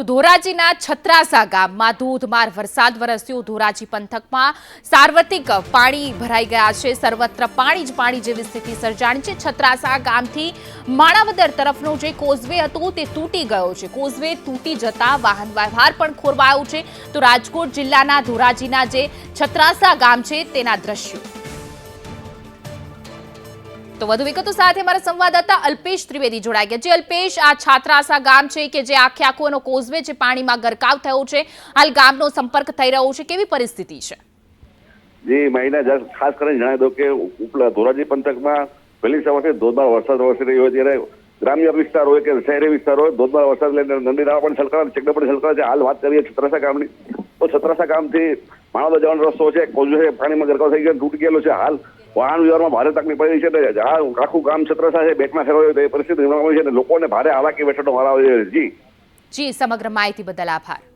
તો ધોરાજીના છત્રાસા ગામમાં ધોધમાર વરસાદ વરસ્યો. ધોરાજી પંથકમાં સાર્વત્રિક પાણી ભરાઈ ગયા છે. સર્વત્ર પાણી જ પાણી જેવી સ્થિતિ સર્જાણી છે. છત્રાસા ગામથી માણાવદર તરફનો જે કોઝવે હતો તે તૂટી ગયો છે. કોઝવે તૂટી જતા વાહન વ્યવહાર પણ ખોરવાયો છે. તો રાજકોટ જિલ્લાના ધોરાજીના જે છત્રાસા ગામ છે તેના દ્રશ્યો. તો વધુ વિગતો સાથે અમારા સંવાદદાતા અલ્પેશ ત્રિવેદી જોડાઈ ગયા છે. અલ્પેશ, આ છાત્રાસા ગામ છે કે જે આખે આખો એનો કોઝવે છે, પાણીમાં ગરકાવ થયો છે. હાલ ગામનો સંપર્ક થઈ રહ્યો છે. કેવી પરિસ્થિતિ છે? જી મહિના ખાસ કરીને જણાવી દઉં કે ઉપલા ધોરાજી પંથકમાં પહેલી સવારથી ધોધમાર વરસાદ વરસી રહ્યો હોય ત્યારે ગ્રામ્ય વિસ્તાર હોય કે શહેરી વિસ્તાર હોય, ધોધમાર વરસાદ લઈને નદી પણ છલકાવા ચેકડો પણ છલકાવા છે. હાલ વાત કરીએ છત્રાસા ગામની. તો છત્રાસા ગામથી માણવદર જવાનો રસ્તો છે. કોઝવે પાણીમાં ગરકાવ થઈ ગયો, તૂટી ગયેલો છે હાલ. વાહન વ્યવહારમાં ભારે તકલીફ પડી છે આખું ગામ છત્રાસા છે, બેટમાં ફેરવાયું તો એ પરિસ્થિતિ છે લોકોને ભારે હાલાકી વેઠવાનો છે. જી. જી, સમગ્ર માહિતી બદલ આભાર.